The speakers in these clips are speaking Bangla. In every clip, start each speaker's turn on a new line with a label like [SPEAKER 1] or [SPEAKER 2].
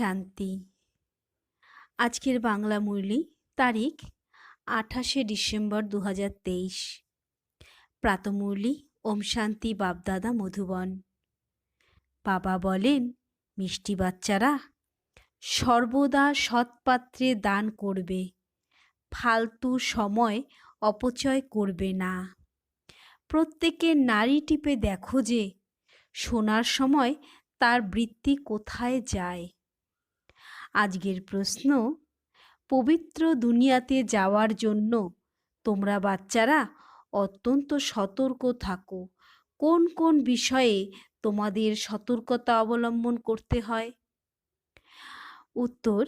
[SPEAKER 1] শান্তি। আজকের বাংলা মুরলি, তারিখ আঠাশে ডিসেম্বর দু হাজার তেইশ প্রাতমুরলি ওম শান্তি বাপদাদা মধুবন। বাবা বলেন, মিষ্টি বাচ্চারা, সর্বদা সৎপাত্রে দান করবে, ফালতু সময় অপচয় করবে না। প্রত্যেকের নারী টিপে দেখো যে শোনার সময় তার বৃত্তি কোথায় যায়? আজকের প্রশ্ন, পবিত্র দুনিয়াতে যাওয়ার জন্য তোমরা বাচ্চারা অত্যন্ত সতর্ক থাকো। কোন কোন বিষয়ে তোমাদের সতর্কতা অবলম্বন করতে হয়? উত্তর,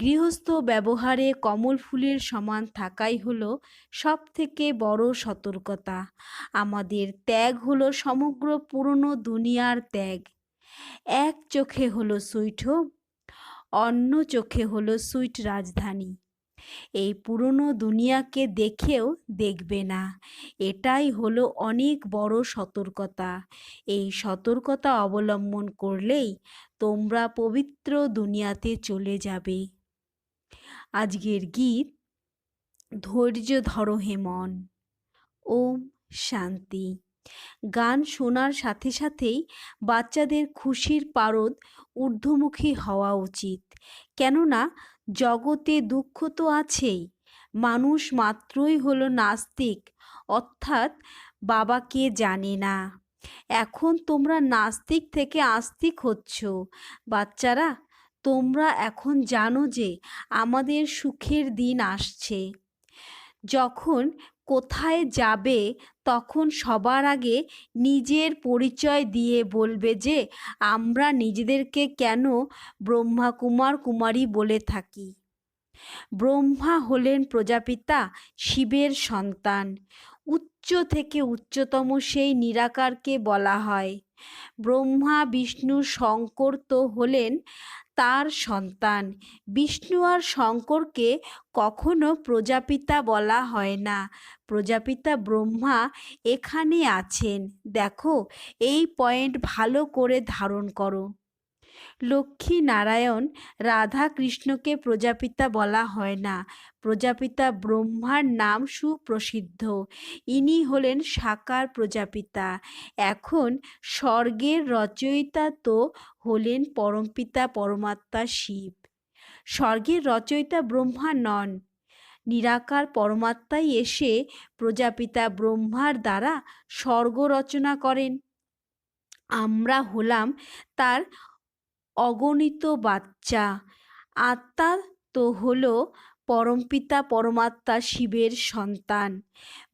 [SPEAKER 1] গৃহস্থ ব্যবহারে কমল ফুলের সমান থাকাই হলো সব থেকে বড় সতর্কতা। আমাদের ত্যাগ হলো সমগ্র পুরনো দুনিয়ার ত্যাগ। এক চোখে হলো সুইট অন্য চোখে হলো সুইট রাজধানী। এই পুরনো দুনিয়াকে দেখেও দেখবে না। এটাই হলো অনেক বড় সতর্কতা। এই সতর্কতা অবলম্বন করলেই তোমরা পবিত্র দুনিয়াতে চলে যাবে। আজকের গীত, ধৈর্য ধরো হে মন ওম শান্তি। গান শোনার সাথে সাথেই বাচ্চাদের খুশির পারদ ঊর্ধ্বমুখী হওয়া উচিত। কেননা, জগতে দুঃখ তো আছেই। মানুষ মাত্রই হলো নাস্তিক, অর্থাৎ বাবাকে জানে না। এখন তোমরা নাস্তিক থেকে আস্তিক হচ্ছ। বাচ্চারা, তোমরা এখন জানো যে আমাদের সুখের দিন আসছে। যখন কোথায় যাবে তখন সবার আগে নিজের পরিচয় দিয়ে বলবে যে, আমরা নিজেদেরকে কেন ব্রহ্মা কুমার কুমারী বলে থাকি? ব্রহ্মা হলেন প্রজাপিতা শিবের সন্তান। উচ্চ থেকে উচ্চতম সেই নিরাকারকে বলা হয়। ব্রহ্মা, বিষ্ণু, শঙ্কর তো হলেন তার সন্তান। বিষ্ণু আর শঙ্করকে কখনো প্রজাপিতা বলা হয় না। প্রজাপিতা ব্রহ্মা এখানে আছেন। দেখো, এই পয়েন্ট ভালো করে ধারণ করো। লক্ষ্মী নারায়ণ রাধা কৃষ্ণকে প্রজাপিতা বলা হয় না। প্রজাপিতা ব্রহ্মার নাম সুপ্রসিদ্ধ। ইনি হলেন সাকার প্রজাপিতা। এখন স্বর্গের রচয়িতা তো হলেন পরমপিতা পরমাত্মা শিব। স্বর্গের রচয়িতা ব্রহ্মা নন। নিরাকার পরমাত্মাই এসে প্রজাপিতা ব্রহ্মার দ্বারা স্বর্গ রচনা করেন। আমরা হলাম তার অগণিত বাচ্চা। আত্মা তো হলো পরমপিতা পরমাত্মা, শিবের সন্তান।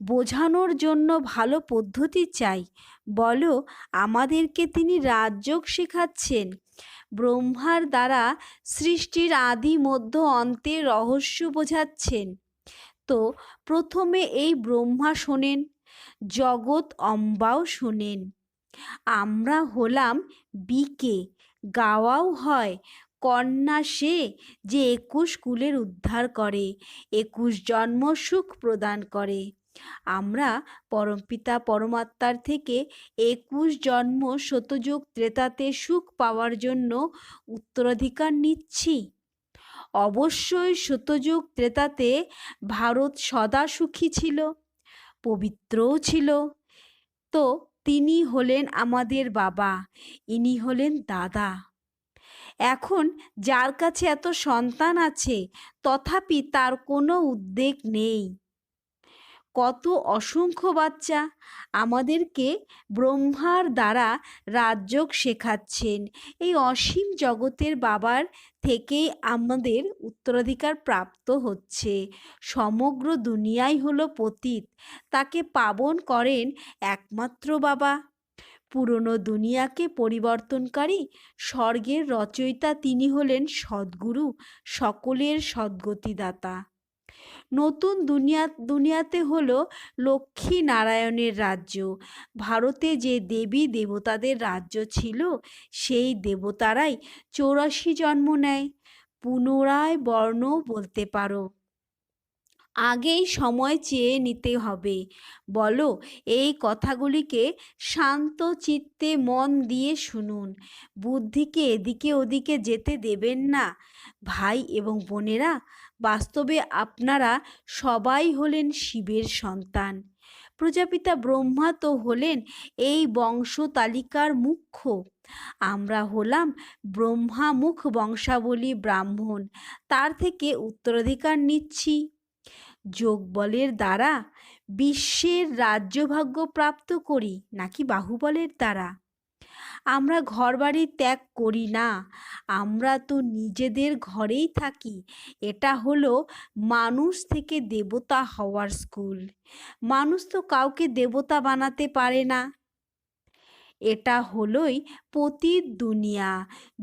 [SPEAKER 1] বোঝানোর জন্য ভালো পদ্ধতি চাই। বলো, আমাদেরকে তিনি রাজযোগ শেখাচ্ছেন। ব্রহ্মার দ্বারা সৃষ্টির আদি মধ্য অন্তের রহস্য বোঝাচ্ছেন। তো প্রথমে এই ব্রহ্মা শোনেন, জগৎ অম্বাও শোনেন। আমরা হলাম বিকে গাওয়াও হয়। কন্যা সে যে একুশ কুলের উদ্ধার করে, একুশ জন্ম সুখ প্রদান করে। আমরা পরমপিতা পরমাত্মার থেকে একুশ জন্ম শতযুগ ত্রেতাতে সুখ পাওয়ার জন্য উত্তরাধিকার নিচ্ছি। অবশ্যই শতযুগ ত্রেতাতে ভারত সদা সুখী ছিল, পবিত্রও ছিল। তো তিনি হলেন আমাদের বাবা, ইনি হলেন দাদা। এখন যার কাছে এত সন্তান আছে, তথাপি তার কোনো উদ্বেগ নেই। কত অসংখ্য বাচ্চা আমাদেরকে ব্রহ্মার দ্বারা রাজযোগ শেখাচ্ছেন। এই অসীম জগতের বাবার থেকেই আমাদের উত্তরাধিকার প্রাপ্ত হচ্ছে। সমগ্র দুনিয়াই হলো পতীত। তাকে পাবন করেন একমাত্র বাবা। পুরনো দুনিয়াকে পরিবর্তনকারী স্বর্গের রচয়িতা তিনি হলেন সদ্গুরু, সকলের সদ্গতিদাতা। নতুন দুনিয়া, দুনিয়াতে হলো লক্ষ্মী নারায়ণের রাজ্য। ভারতে যে দেবী দেবতাদের রাজ্য ছিল, সেই দেবতারাই চৌরাশি জন্ম নেয়। পুনরায় বর্ণ বলতে পারো। আগেই সময় চেয়ে নিতে হবে। বলো, এই কথাগুলিকে শান্ত চিত্তে মন দিয়ে শুনুন। বুদ্ধিকে এদিকে ওদিকে যেতে দেবেন না। ভাই এবং বোনেরা বাস্তবে আপনারা সবাই হলেন শিবের সন্তান। প্রজাপিতা ব্রহ্মা তো হলেন এই বংশ তালিকার মুখ্য। আমরা হলাম ব্রহ্মামুখ বংশাবলী ব্রাহ্মণ, তার থেকে উত্তরাধিকার নিচ্ছি। যোগবলের দ্বারা বিশ্বের রাজ্যভাগ্য প্রাপ্ত করি, নাকি বাহুবলের দ্বারা? আমরা ঘরবাড়ি ত্যাগ করি না। আমরা তো নিজেদের ঘরেই থাকি। এটা হলো মানুষ থেকে দেবতা হওয়ার স্কুল। মানুষ তো কাউকে দেবতা বানাতে পারে না। এটা হলোই পতিত দুনিয়া।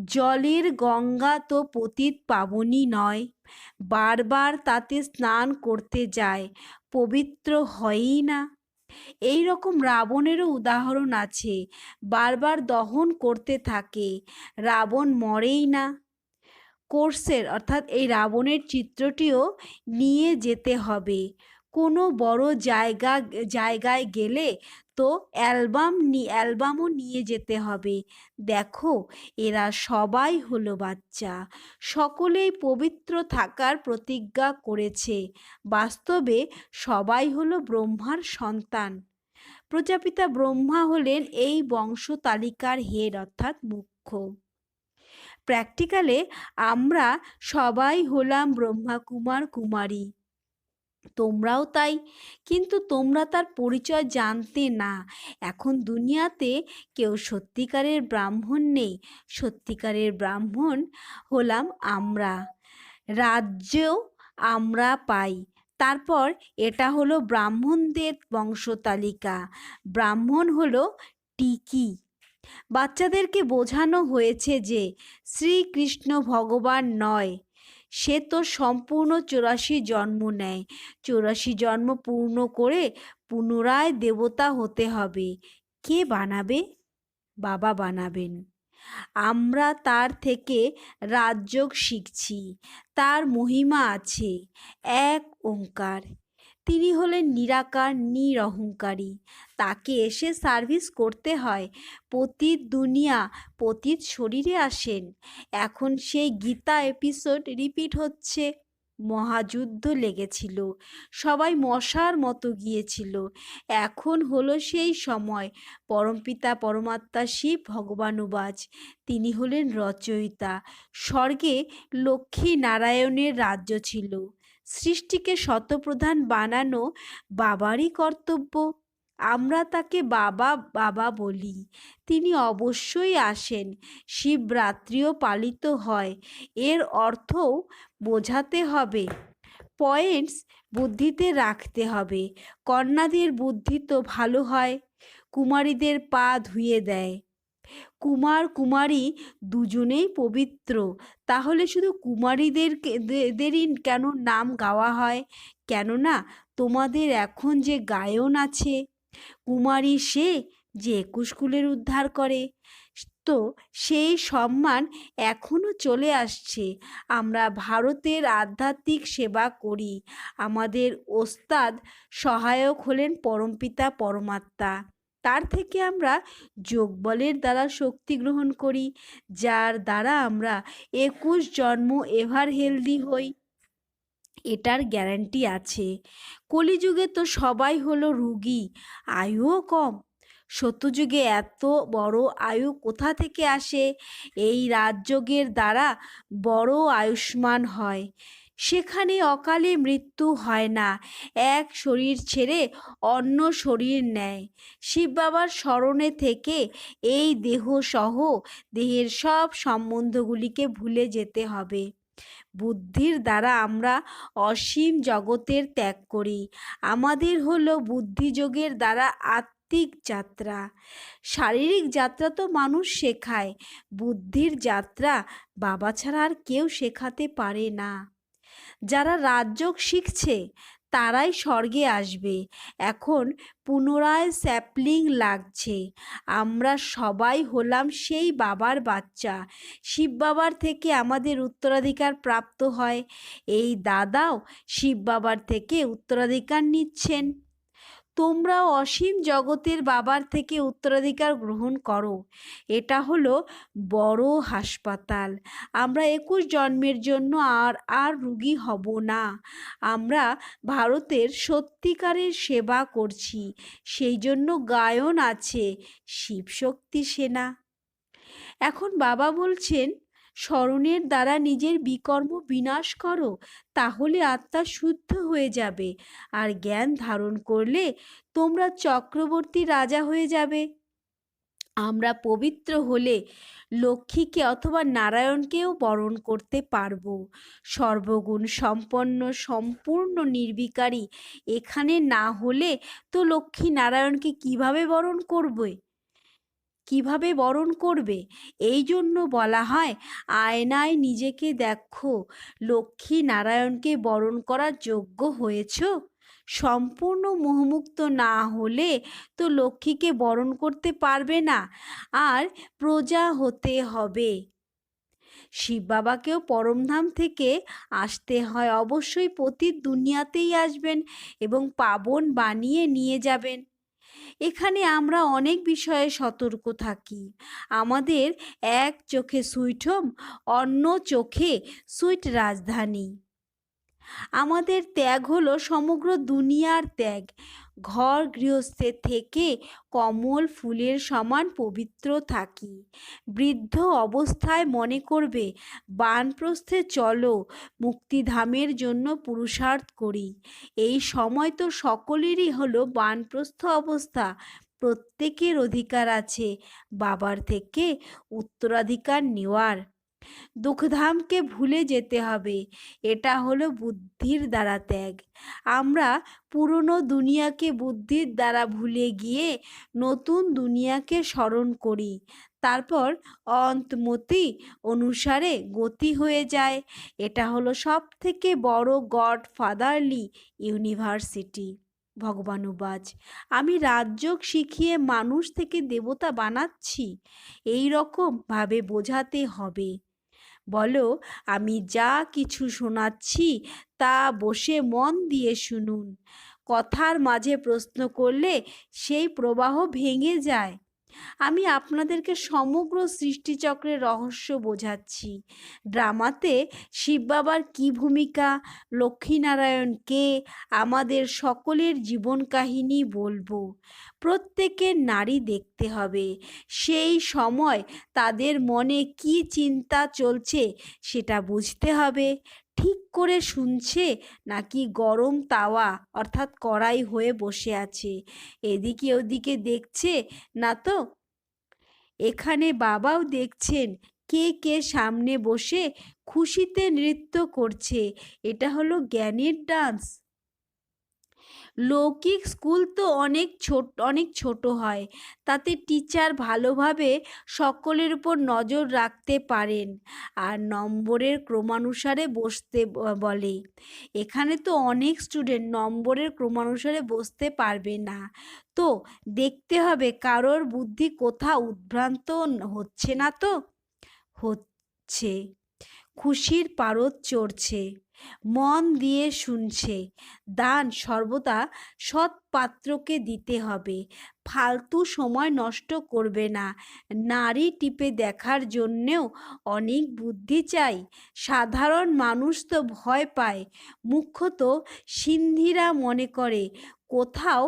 [SPEAKER 1] জলের গঙ্গা তো পতিত পাবনই নয়। বারবার তাতে স্নান করতে যায়, পবিত্র হয়ই না। এই রকম রাবণেরও উদাহরণ আছে। বারবার দহন করতে থাকে। রাবণ মরেই না। কোর্সের, অর্থাৎ এই রাবণের চিত্রটিও নিয়ে যেতে হবে। কোনো বড় জায়গা, জায়গায় গেলে তো অ্যালবাম অ্যালবামও নিয়ে যেতে হবে। দেখো, এরা সবাই হলো বাচ্চা। সকলেই পবিত্র থাকার প্রতিজ্ঞা করেছে। বাস্তবে সবাই হলো ব্রহ্মার সন্তান। প্রজাপিতা ব্রহ্মা হলেন এই বংশ তালিকার হেড, অর্থাৎ মুখ্য। প্র্যাকটিক্যালে আমরা সবাই হলাম ব্রহ্মা কুমার কুমারী। তোমরাও তাই। কিন্তু তোমরা তার পরিচয় জানতে না। এখন দুনিয়াতে কেউ সত্যিকারের ব্রাহ্মণ নেই। সত্যিকারের ব্রাহ্মণ হলাম আমরা। রাজ্যেও আমরা পাই। তারপর এটা হলো ব্রাহ্মণদের বংশতালিকা। ব্রাহ্মণ হলো টিকি। বাচ্চাদেরকে বোঝানো হয়েছে যে শ্রীকৃষ্ণ ভগবান নয়। সে তো সম্পূর্ণ চৌরাশি জন্ম নেয়। চৌরাশি জন্ম পূর্ণ করে পুনরায় দেবতা হতে হবে। কে বানাবে? বাবা বানাবেন। আমরা তার থেকে রাজযোগ শিখছি। তার মহিমা আছে। এক ওঙ্কার। তিনি হলেন নিরাকার, নিরহংকারী। তাকে এসে সার্ভিস করতে হয়। পতীত দুনিয়া, পতীত শরীরে আসেন। এখন সেই গীতা এপিসোড রিপিট হচ্ছে। মহাযুদ্ধ লেগেছিল। সবাই মশার মতো গিয়েছিল। এখন হলো সেই সময়। পরমপিতা পরমাত্মা, শিব ভগবানুবাজ তিনি হলেন রচয়িতা। স্বর্গে লক্ষ্মী নারায়ণের রাজ্য ছিল। সৃষ্টিকে শতপ্রধান বানানো বাবারই কর্তব্য। আমরা তাকে বাবা বাবা বলি। তিনি অবশ্যই আসেন। শিবরাত্রিও পালিত হয়। এর অর্থও বোঝাতে হবে। পয়েন্টস বুদ্ধিতে রাখতে হবে। কন্যাদের বুদ্ধি তো ভালো হয়। কুমারীদের পা ধুয়ে দেয়। কুমার, কুমারী দুজনেই পবিত্র। তাহলে শুধু কুমারীদের দেরই কেন নাম গাওয়া হয়? কেননা তোমাদের এখন যে গায়ন আছে, কুমারী সে যে একুশ কুলের উদ্ধার করে, তো সেই সম্মান এখনও চলে আসছে। আমরা ভারতের আধ্যাত্মিক সেবা করি। আমাদের ওস্তাদ সহায়ক হলেন পরমপিতা, পরমাত্মা। তার থেকে আমরা যোগবলের দ্বারা শক্তি গ্রহণ করি, যার দ্বারা আমরা একুশ জন্ম এভার হেলদি হই। এটার গ্যারান্টি আছে। কলিযুগে তো সবাই হলো রুগী, আয়ুও কম। সত্যযুগে এত বড় আয়ু কোথা থেকে আসে? এই রাজযোগের দ্বারা বড় আয়ুষ্মান হয়। সেখানে অকালে মৃত্যু হয় না। এক শরীর ছেড়ে অন্য শরীর নেয়। শিব বাবার স্মরণে থেকে এই দেহ সহ দেহের সব সম্বন্ধগুলিকে ভুলে যেতে হবে। বুদ্ধির দ্বারা আমরা অসীম জগতের ত্যাগ করি। আমাদের হলো বুদ্ধিযোগের দ্বারা আত্মিক যাত্রা। শারীরিক যাত্রা তো মানুষ শেখায়। বুদ্ধির যাত্রা বাবা ছাড়া আর কেউ শেখাতে পারে না। যারা রাজযোগ শিখছে, তারাই স্বর্গে আসবে। এখন পুনরায় স্যাপলিং লাগছে। আমরা সবাই হলাম সেই বাবার বাচ্চা। শিব বাবার থেকে আমাদের উত্তরাধিকার প্রাপ্ত হয়। এই দাদাও শিব বাবার থেকে উত্তরাধিকার নিচ্ছেন। তোমরাও অসীম জগতের বাবার থেকে উত্তরাধিকার গ্রহণ করো। এটা হলো বড় হাসপাতাল। আমরা একুশ জন্মের জন্য আর আর রুগী হব না। আমরা ভারতের সত্যিকারের সেবা করছি। সেই জন্য গায়ন আছে। শিবশক্তি সেনা। এখন বাবা বলছেন স্মরণের দ্বারা নিজের বিকর্ম বিনাশ করো, তাহলে আত্মা শুদ্ধ হয়ে যাবে। আর জ্ঞান ধারণ করলে তোমরা চক্রবর্তী রাজা হয়ে যাবে। আমরা পবিত্র হলে লক্ষ্মীকে অথবা নারায়ণকেও বরণ করতে পারব। সর্বগুণ সম্পন্ন, সম্পূর্ণ নির্বিকারী এখানে না হলে তো লক্ষ্মী নারায়ণকে কীভাবে বরণ করবে? কীভাবে বরণ করবে? এই জন্য বলা হয়, আয়নায় নিজেকে দেখো, লক্ষ্মী নারায়ণকে বরণ করার যোগ্য হয়েছ। সম্পূর্ণ মোহমুক্ত না হলে তো লক্ষ্মীকে বরণ করতে পারবে না। আর প্রজা হতে হবে। শিব বাবাকেও পরমধাম থেকে আসতে হয়। অবশ্যই প্রতি দুনিয়াতেই আসবেন এবং পাবন বানিয়ে নিয়ে যাবেন। এখানে আমরা অনেক বিষয়ে সতর্ক থাকি। আমাদের এক চোখে সুইট হোম অন্য চোখে সুইট রাজধানী। আমাদের ত্যাগ হলো সমগ্র দুনিয়ার ত্যাগ। ঘর গৃহস্থের থেকে কমল ফুলের সমান পবিত্র থাকি। বৃদ্ধ অবস্থায় মনে করবে, বানপ্রস্থে চলো, মুক্তিধামের জন্য পুরুষার্থ করি। এই সময় তো সকলেরই হলো বানপ্রস্থ অবস্থা। প্রত্যেকের অধিকার আছে। বাবার থেকে উত্তরাধিকার নেওয়ার। দুঃখধামকে ভুলে যেতে হবে। এটা হলো বুদ্ধির দ্বারা ত্যাগ। আমরা পুরনো দুনিয়াকে বুদ্ধির দ্বারা ভুলে গিয়ে নতুন দুনিয়াকে স্মরণ করি। তারপর অন্তমতি অনুসারে গতি হয়ে যায়। এটা হলো সব থেকে বড় গড ফাদারলি ইউনিভার্সিটি ভগবানুবাজ আমি রাজযোগ শিখিয়ে মানুষ থেকে দেবতা বানাচ্ছি। এই রকম ভাবে বোঝাতে হবে। বলো, আমি যা কিছু শোনাচ্ছি তা বসে মন দিয়ে শুনুন। কথার মাঝে প্রশ্ন করলে সেই প্রবাহ ভেঙে যায়। আমি আপনাদেরকে সমগ্র সৃষ্টিচক্রের রহস্য বোঝাচ্ছি। ড্রামাতে শিব বাবার কী ভূমিকা, লক্ষ্মীনারায়ণ কে, আমাদের সকলের জীবন কাহিনী বলব। প্রত্যেকের নারী দেখতে হবে। সেই সময় তাদের মনে কি চিন্তা চলছে সেটা বুঝতে হবে। ঠিক করে শুনছে নাকি গরম তাওয়া, অর্থাৎ কড়াই হয়ে বসে আছে। এদিকে ওদিকে দেখছে, না তো? এখানে বাবাও দেখছেন, কে কে সামনে বসে খুশিতে নৃত্য করছে। এটা হলো জ্ঞানের ডান্স। লৌকিক স্কুল তো অনেক ছোট অনেক ছোট হয়। তাতে টিচার ভালোভাবে সকলের উপর নজর রাখতে পারেন আর নম্বরের ক্রমানুসারে বসতে বলে। এখানে তো অনেক স্টুডেন্ট নম্বরের ক্রমানুসারে বসতে পারবে না। তো দেখতে হবে কারোর বুদ্ধি কোথাও উদ্ভ্রান্ত হচ্ছে না তো? হচ্ছে। খুশির পারদ চড়ছে, মন দিয়ে শুনছে, দান সর্বদা সৎ পাত্রকে দিতে হবে, ফালতু সময় নষ্ট করবে না, নারী টিপে দেখার জন্যেও অনেক বুদ্ধি চাই, সাধারণ মানুষ তো ভয় পায় মুখ্যত সিন্ধিরা মনে করে, কোথাও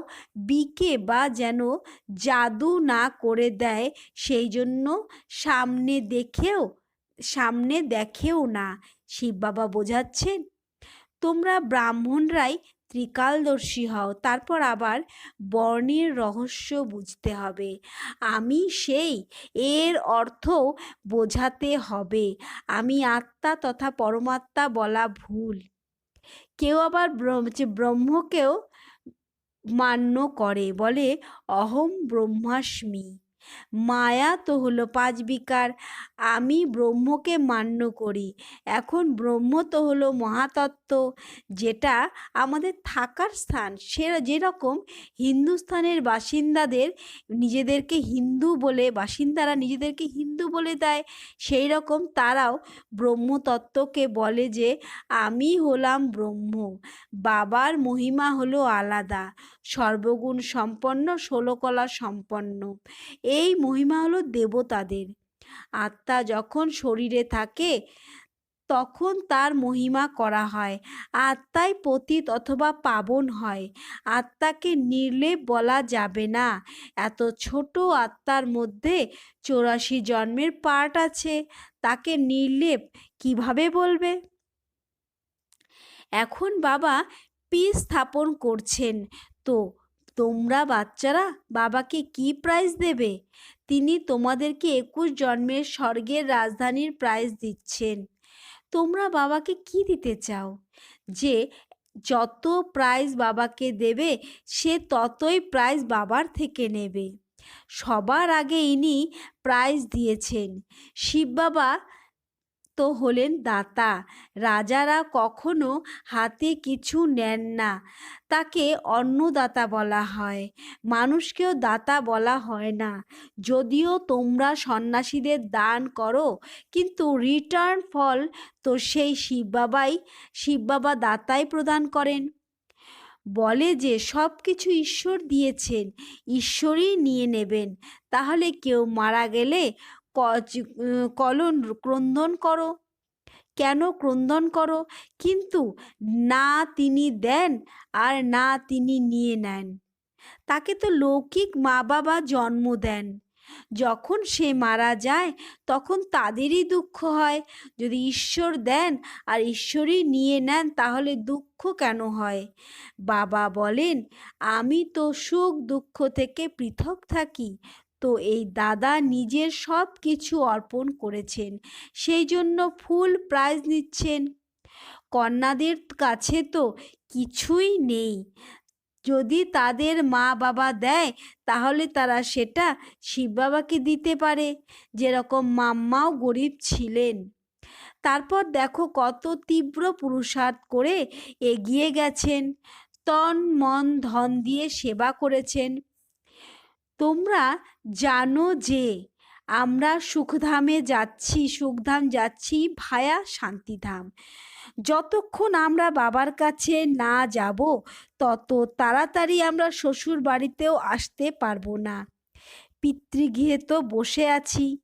[SPEAKER 1] বিকে বা যেন জাদু না করে দেয়, সেই জন্য সামনে দেখেও সামনে দেখেও না। শিব বাবা বোঝাচ্ছেন, তোমরা ব্রাহ্মণরাই ত্রিকালদর্শী হও, তারপর আবার বর্ণের রহস্য বুঝতে হবে। আমি সেই, এর অর্থ বোঝাতে হবে। আমি আত্মা তথা পরমাত্মা বলা ভুল। কেউ আবার ব্রহ্মকেও মান্য করে, বলে, অহম ব্রহ্মাস্মি। মায়া তো হলো পাঁচ বিকার। আমি ব্রহ্মকে মান্য করি। এখন ব্রহ্ম তো হলো মহাতত্ত্ব, যেটা আমাদের থাকার স্থান। সে যেরকম হিন্দুস্থানের বাসিন্দাদের নিজেদেরকে হিন্দু বলে, বাসিন্দারা নিজেদেরকে হিন্দু বলে দেয় সেই রকম তারাও ব্রহ্মতত্ত্বকে বলে যে, আমি হলাম ব্রহ্ম, বাবার মহিমা হলো আলাদা, সর্বগুণ সম্পন্ন, ষোলকলা সম্পন্ন। এই মহিমা হলো দেবতাদের। আত্মা যখন শরীরে থাকে, তখন তার মহিমা করা হয়। আত্মাই পতিত অথবা পাবন হয়। আত্মাকে নির্লেপ বলা যাবে না। এত ছোট আত্মার মধ্যে চৌরাশি জন্মের পার্ট আছে। তাকে নির্লেপ কীভাবে বলবে? এখন বাবা পিস স্থাপন করছেন। তো তোমরা বাচ্চারা বাবাকে কি প্রাইজ দেবে? তিনি তোমাদেরকে একুশ জন্মের স্বর্গের রাজধানীর প্রাইজ দিচ্ছেন। তোমরা বাবাকে কি দিতে চাও? যে যত প্রাইজ বাবাকে দেবে, সে ততই প্রাইজ বাবার থেকে নেবে। সবার আগে ইনি প্রাইজ দিয়েছেন। শিব বাবা তো হলেন দাতা। রাজারা কখনো হাতে কিছু নেন না। তাকে অন্নদাতা বলা হয়। মানুষকেও দাতা বলা হয় না। যদিও তোমরা সন্ন্যাসীদের দান করো, কিন্তু রিটার্ন ফল তো সেই শিব বাবাই শিব বাবা দাতাই প্রদান করেন। বলে যে সব কিছু ঈশ্বর দিয়েছেন, ঈশ্বরই নিয়ে নেবেন। তাহলে কেউ মারা গেলে কলন ক্রন্দন করো। কেন ক্রন্দন করো? কিন্তু না তিনি দেন আর না তিনি নিয়ে নেন। তাকে তো লৌকিক মা বাবা জন্ম দেন। যখন সে মারা যায়, তখন তাদেরই দুঃখ হয়। যদি ঈশ্বর দেন আর ঈশ্বরই নিয়ে নেন, তাহলে দুঃখ কেন হয়? বাবা বলেন, আমি তো সুখ দুঃখ থেকে পৃথক থাকি। তো এই দাদা নিজের সব কিছু অর্পণ করেছেন। সেই জন্য ফুল প্রাইজ নিচ্ছেন। কন্যাদের কাছে তো কিছুই নেই। যদি তাদের মা বাবা দেয়, তাহলে তারা সেটা শিব বাবাকে দিতে পারে। যেরকম মাম্মাও গরিব ছিলেন। তারপর দেখো কত তীব্র পুরুষার্থ করে এগিয়ে গেছেন। তন মন ধন দিয়ে সেবা করেছেন। তোমরা জানো যে আমরা সুখধামে যাচ্ছি, সুখধাম যাচ্ছি ভায়া শান্তিধাম। যতক্ষণ আমরা বাবার কাছে না যাব, তত তাড়াতাড়ি আমরা শ্বশুর বাড়িতেও আসতে পারব না। পিতৃগৃহে তো বসে আছি।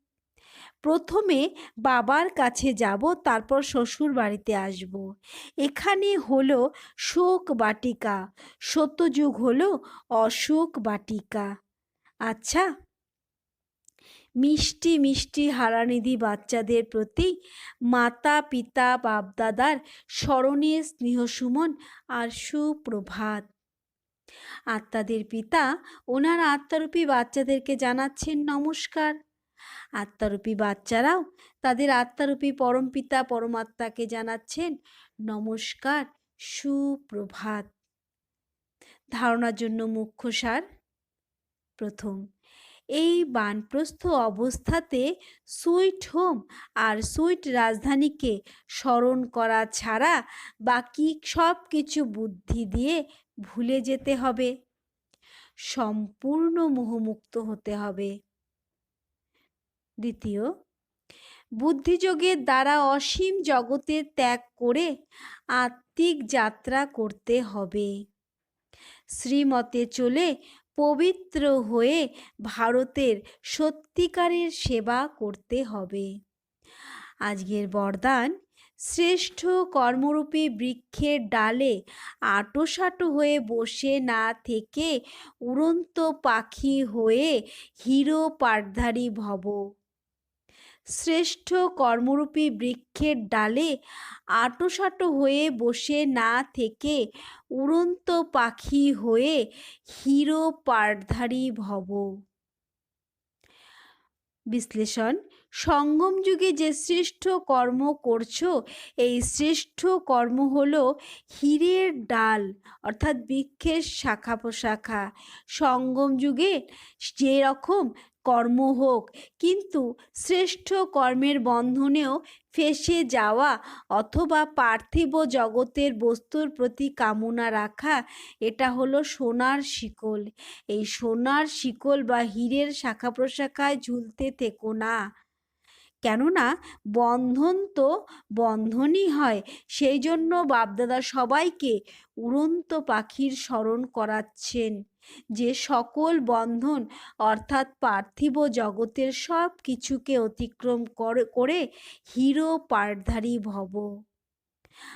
[SPEAKER 1] প্রথমে বাবার কাছে যাব, তারপর শ্বশুর বাড়িতে আসব। এখানে হলো শোক বাটিকা। সত্যযুগ হলো অশোক বাটিকা। আচ্ছা। মিষ্টি মিষ্টি হারানিধি বাচ্চাদের প্রতি মাতা, পিতা, বাপদাদার স্মরণীয় স্নেহসুমন আর সুপ্রভাত। আত্মাদের পিতা ওনার আত্মারূপী বাচ্চাদেরকে জানাচ্ছেন নমস্কার। আত্মারূপী বাচ্চারাও তাদের আত্মারূপী পরমপিতা পরমাত্মাকে জানাচ্ছেন নমস্কার, সুপ্রভাত। ধারণার জন্য মুখ্য সার প্রথম। এই বানপ্রস্থ অবস্থাতে সুইট হোম আর সুইট রাজধানীকে স্মরণ করা ছাড়া বাকি সব কিছু বুদ্ধি দিয়ে ভুলে যেতে হবে। সম্পূর্ণ মোহমুক্ত হতে হবে। দ্বিতীয়, বুদ্ধিযোগের দ্বারা অসীম জগতের ত্যাগ করে আত্মিক যাত্রা করতে হবে। শ্রীমতে চলে পবিত্র হয়ে ভারতের সত্যিকারের সেবা করতে হবে। আজকের বরদান শ্রেষ্ঠ কর্মরূপী বৃক্ষের ডালে আটোসাটো হয়ে বসে না থেকে উড়ন্ত পাখি হয়ে হিরো পাটধারী ভব। শ্রেষ্ঠ কর্মরূপী বৃক্ষের ডালে আটোসাটো হয়ে বসে না থেকে উড়ন্ত পাখি হয়ে হিরো পাটধারী ভব। বিশ্লেষণ, সঙ্গম যুগে যে শ্রেষ্ঠ কর্ম করছ, এই শ্রেষ্ঠ কর্ম হলো হীরের ডাল, অর্থাৎ বৃক্ষের শাখা প্রশাখা। সঙ্গম যুগে যেরকম কর্ম হোক, কিন্তু শ্রেষ্ঠ কর্মের বন্ধনেও ফেসে যাওয়া অথবা পার্থিব জগতের বস্তুর প্রতি কামনা রাখা, এটা হলো সোনার শিকল। এই সোনার শিকল বা হীরের শাখা প্রশাখায় ঝুলতে থেকো না। কেননা বন্ধন তো বন্ধনই হয় সেই জন্য বাপদাদা সবাইকে উড়ন্ত পাখির স্মরণ করাচ্ছেন। যে সকল বন্ধন অর্থাৎ পার্থিব জগতের সব কিছুকে অতিক্রম করে হিরো পাঠধারী ভব।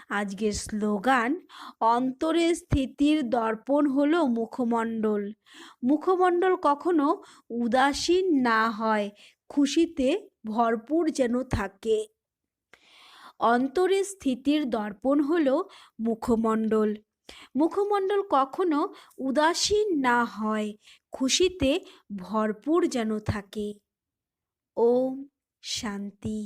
[SPEAKER 1] আজকের স্লোগান অন্তরের স্থিতির দর্পণ হলো মুখমণ্ডল। মুখমণ্ডল কখনো উদাসীন না হয়, খুশিতে ভরপুর যেন থাকে। অন্তরের স্থিতির দর্পণ হলো মুখমণ্ডল। মুখমণ্ডল কখনো উদাসীন না হয় খুশিতে ভরপুর যেন থাকে। ওম শান্তি।